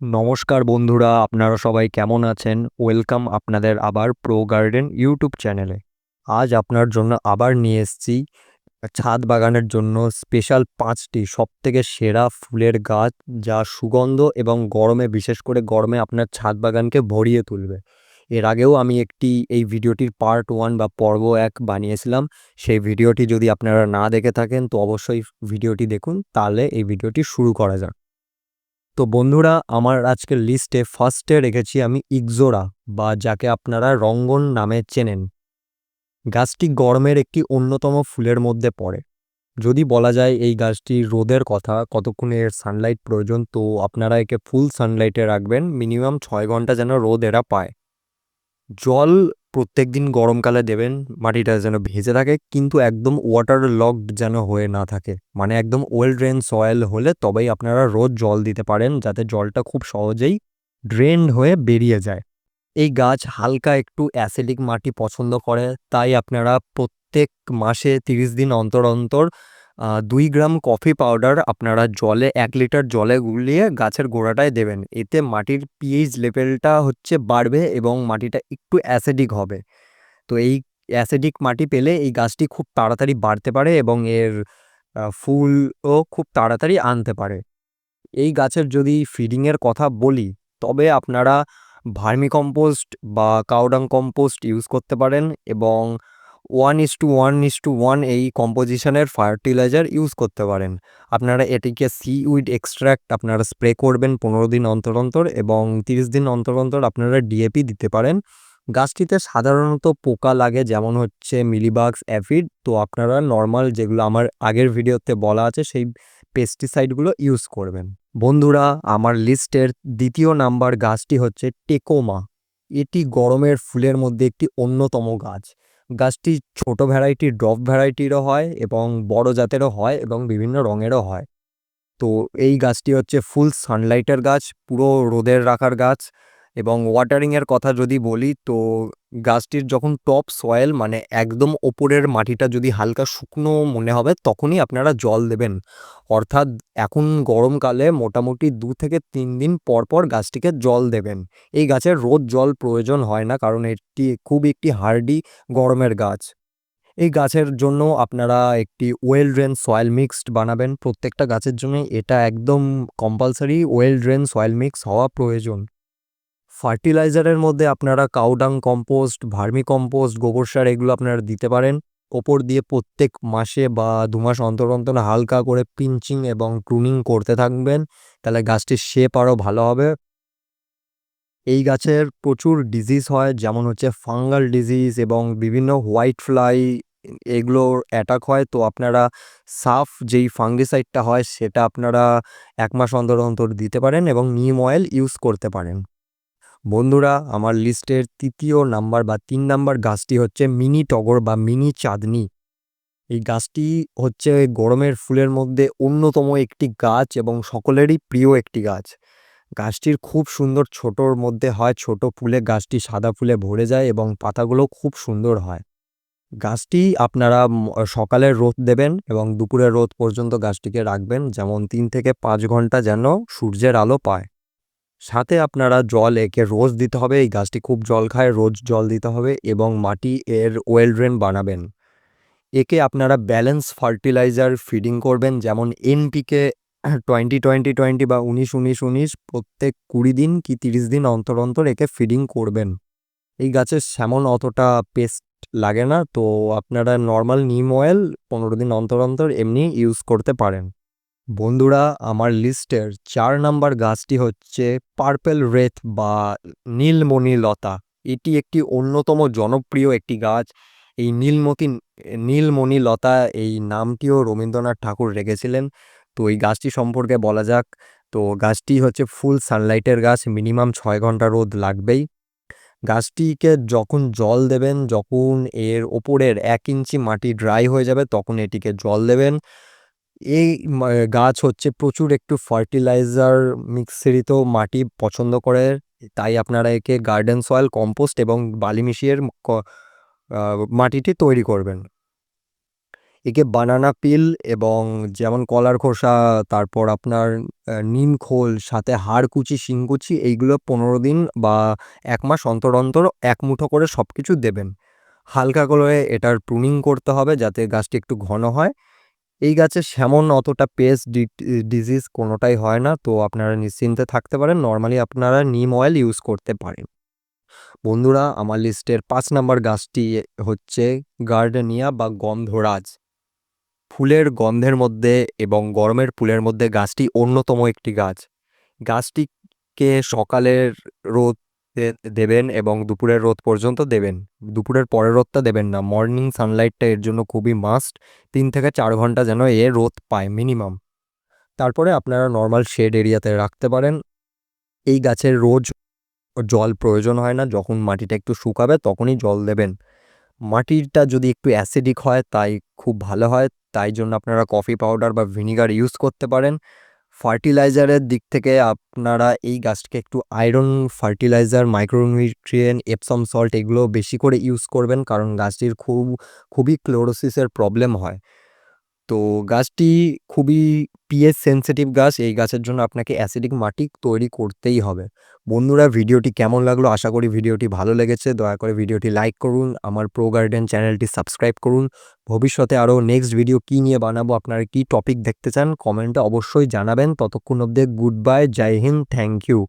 নমস্কার বন্ধুরা, আপনারা সবাই কেমন আছেন? ওয়েলকাম আপনাদের আবার প্রো গার্ডেন ইউটিউব চ্যানেলে আজ আপনার জন্য আবার নিয়ে এসেছি ছাদ বাগানের জন্য স্পেশাল পাঁচটি, সবথেকে সেরা ফুলের গাছ, যা সুগন্ধ এবং গরমে, বিশেষ করে গরমে আপনার ছাদ বাগানকে ভরিয়ে তুলবে। এর আগেও আমি একটি, এই ভিডিওটির পার্ট ওয়ান বা পর্ব এক বানিয়েছিলাম। সেই ভিডিওটি যদি আপনারা না দেখে থাকেন, তো অবশ্যই ভিডিওটি দেখুন, তাহলে এই ভিডিওটি শুরু করা যাক। তো বন্ধুরা, আমার আজকের লিস্টে ফার্স্টে রেখেছি আমি ইকজোরা বা যাকে আপনারা রঙ্গন নামে চেনেন। গাছটি গরমের একটি অন্যতম ফুলের মধ্যে পড়ে। যদি বলা যায় এই গাছটি রোদের কথা, কতক্ষণ এর সানলাইট প্রয়োজন, তো আপনারা একে ফুল সানলাইটে রাখবেন মিনিমাম ছয় ঘণ্টা যেন রোদ এরা পায়। জল প্রত্যেক দিন গরমকালে দেবেন, মাটিটা যেন ভেজে থাকে, কিন্তু একদম ওয়াটার লকড যেন হয়ে না থাকে। মানে একদম ওয়েল ড্রেন সয়েল হলে তবেই আপনারা রোজ জল দিতে পারেন, যাতে জলটা খুব সহজেই ড্রেন হয়ে বেরিয়ে যায়। এই গাছ হালকা একটু অ্যাসিডিক মাটি পছন্দ করে, তাই আপনারা প্রত্যেক মাসে তিরিশ দিন অন্তর অন্তর দুই গ্রাম কফি পাউডার আপনারা জলে এক লিটার জলে গুলিয়ে গাছের গোড়াটায় দেবেন। এতে মাটির পিএইচ লেভেলটা হচ্ছে বাড়বে এবং মাটিটা একটু অ্যাসিডিক হবে। তো এই অ্যাসিডিক মাটি পেলে এই গাছটি খুব তাড়াতাড়ি বাড়তে পারে এবং এর ফুলও খুব তাড়াতাড়ি আনতে পারে। এই গাছের যদি ফিডিংয়ের কথা বলি, তবে আপনারা ভার্মি কম্পোস্ট বা কাউডাং কম্পোস্ট ইউজ করতে পারেন এবং one is to one is to one এই কম্পোজিশনের ফার্টিলাইজার ইউজ করতে পারেন। আপনারা এটিকে সি উইড এক্সট্র্যাক্ট আপনারা স্প্রে করবেন পনেরো দিন অন্তর অন্তর এবং তিরিশ দিন অন্তর অন্তর আপনারা ডিএপি দিতে পারেন। গাছটিতে সাধারণত পোকা লাগে যেমন হচ্ছে মিলিবাগস অ্যাফিড। তো আপনারা নর্মাল যেগুলো আমার আগের ভিডিওতে বলা আছে সেই পেস্টিসাইডগুলো ইউজ করবেন। বন্ধুরা, আমার লিস্টের দ্বিতীয় নাম্বার গাছটি হচ্ছে টেকোমা। এটি গরমের ফুলের মধ্যে একটি অন্যতম গাছ। গাছটি ছোট ভ্যারাইটি ড্রপ ভ্যারাইটিরও হয় এবং বড় জাতেরও হয় এবং বিভিন্ন রঙেরও হয়। তো এই গাছটি হচ্ছে ফুল সানলাইটের গাছ, পুরো রোদের রাখার গাছ। এবং ওয়াটারিংয়ের কথা যদি বলি, তো গাছটির যখন টপ সয়েল মানে একদম ওপরের মাটিটা যদি হালকা শুকনো মনে হবে, তখনই আপনারা জল দেবেন। অর্থাৎ এখন গরমকালে মোটামুটি দু থেকে তিন দিন পর পর গাছটিকে জল দেবেন। এই গাছের রোদ জল প্রয়োজন হয় না, কারণ এটি খুব একটি হার্ডি গরমের গাছ। এই গাছের জন্য আপনারা একটি ওয়েল ড্রেন সয়েল মিক্সড বানাবেন। প্রত্যেকটা গাছের জন্য এটা একদম compulsory well drain soil mix হওয়া প্রয়োজন। ফার্টিলাইজারের মধ্যে আপনারা কাউডাং কম্পোস্ট, ভার্মি কম্পোস্ট, গোবর সার এগুলো আপনারা দিতে পারেন। ওপর দিয়ে প্রত্যেক মাসে বা দু মাস অন্তর অন্তর হালকা করে পিঞ্চিং এবং প্রুনিং করতে থাকবেন, তাহলে গাছটির শেপ আরও ভালো হবে। এই গাছের প্রচুর ডিজিজ হয়, যেমন হচ্ছে ফাঙ্গাল ডিজিজ এবং বিভিন্ন হোয়াইট ফ্লাই এগুলোর অ্যাটাক হয়। তো আপনারা সাফ যেই ফাঙ্গিসাইডটা হয়, সেটা আপনারা এক মাস অন্তর অন্তর দিতে পারেন এবং নিম অয়েল ইউজ করতে পারেন। বন্ধুরা, আমার লিস্টের তৃতীয় নাম্বার বা তিন নাম্বার গাছটি হচ্ছে মিনি টগর বা মিনি চাঁদনি। এই গাছটি হচ্ছে গরমের ফুলের মধ্যে অন্যতম একটি গাছ এবং সকলেরই প্রিয় একটি গাছ। গাছটির খুব সুন্দর ছোটোর মধ্যে হয়, ছোট ফুলে গাছটি সাদা ফুলে ভরে যায় এবং পাতাগুলো খুব সুন্দর হয়। গাছটি আপনারা সকালে রোদ দেবেন এবং দুপুরের রোদ পর্যন্ত গাছটিকে রাখবেন, যেমন তিন থেকে পাঁচ ঘণ্টা যেন সূর্যের আলো পায়। সাথে আপনারা জল একে রোজ দিতে হবে, এই গাছটি খুব জল খায়, রোজ জল দিতে হবে এবং মাটি এর ওয়েল ড্রেন বানাবেন। একে আপনারা ব্যালেন্স ফার্টিলাইজার ফিডিং করবেন, যেমন এনপিকে টোয়েন্টি টোয়েন্টি টোয়েন্টি বা উনিশ উনিশ উনিশ প্রত্যেক কুড়ি দিন কি তিরিশ দিন অন্তর অন্তর একে ফিডিং করবেন। এই গাছের সেমন অতটা পেস্ট লাগে না, তো আপনারা নর্মাল নিম অয়েল পনেরো দিন অন্তর অন্তর এমনি ইউজ করতে পারেন। বন্ধুরা, আমার লিস্টের চার নাম্বার গাছটি হচ্ছে পার্পেল রেথ বা নীলমণি লতা এটি একটি অন্যতম জনপ্রিয় একটি গাছ। এই নীলমতি নীলমণি লতা এই নামটিও রবীন্দ্রনাথ ঠাকুর রেখেছিলেন। তো এই গাছটি সম্পর্কে বলা যাক। তো গাছটি হচ্ছে ফুল সানলাইটের গাছ, মিনিমাম ছয় ঘণ্টা রোদ লাগবেই। গাছটিকে যখন জল দেবেন, যখন এর ওপরের এক ইঞ্চি মাটি ড্রাই হয়ে যাবে, তখন এটিকে জল দেবেন। এই গাছ হচ্ছে প্রচুর একটু ফার্টিলাইজার মিশ্রিত মাটি পছন্দ করে তাই আপনারা একে গার্ডেন সয়েল কম্পোস্ট এবং বালি মিশিয়ে ক- মাটিটি তৈরি করবেন একে বানানা পিল এবং যেমন কলার খোসা তারপর আপনার নিম খোল সাথে হাড়কুচি, শিংকুচি এইগুলো ১৫ দিন বা এক মাস অন্তর, অন্তর এক মুঠো করে সব কিছু দেবেন। হালকা করে এটার প্রুনিং করতে হবে যাতে গাছটি একটু ঘন হয়। এই গাছে সেমন অতটা পেস্ট ডিজিজ কোনোটাই হয় না। তো আপনারা নিশ্চিন্তে থাকতে পারেন। নর্মালি আপনারা নিম অয়েল ইউজ করতে পারেন। বন্ধুরা, আমার লিস্টের পাঁচ নাম্বার গাছটি হচ্ছে গার্ডেনিয়া বা গন্ধরাজ। ফুলের গন্ধের মধ্যে এবং গরমের ফুলের মধ্যে গাছটি অন্যতম একটি গাছ। গাছটিকে সকালের রোদ দে দেবেন এবং দুপুরের রোদ পর্যন্ত দেবেন। দুপুরের পরের রোদটা দেবেন না। মর্নিং সানলাইটটা এর জন্য খুবই মাস্ট। তিন থেকে চার ঘণ্টা যেন এ রোদ পায় মিনিমাম। তারপরে আপনারা নর্মাল শেড এরিয়াতে রাখতে পারেন। এই গাছের রোজ জল প্রয়োজন হয় না। যখন মাটিটা একটু শুকাবে তখনই জল দেবেন। মাটিটা যদি একটু অ্যাসিডিক হয় তাই খুব ভালো হয়। তাই জন্য আপনারা কফি পাউডার বা ভিনিগার ইউজ করতে পারেন। ফার্টিলাইজারের দিক থেকে আপনারা এই গাছকে একটু iron fertiliser, micronutrient, Epsom salt এগুলো বেশি করে ইউজ করবেন কারণ গাছটির খুব খুবই ক্লোরোসিসের প্রবলেম হয়। তো গাছটি খুবই পিএইচ সেনসিটিভ গাছ। এই গাছের জন্য আপনাকে অ্যাসিডিক মাটি তৈরি করতেই হবে। বন্ধুরা ভিডিওটি কেমন লাগল? আশা করি ভিডিওটি ভালো লেগেছে। দয়া করে ভিডিওটি লাইক করুন। আমার প্রো গার্ডেন চ্যানেলটি সাবস্ক্রাইব করুন। ভবিষ্যতে আরও নেক্সট ভিডিও কী নিয়ে বানাবো, আপনারা কী টপিক দেখতে চান কমেন্টে অবশ্যই জানাবেন। ততক্ষণ অব্দি good bye, Joy Hind, thank you.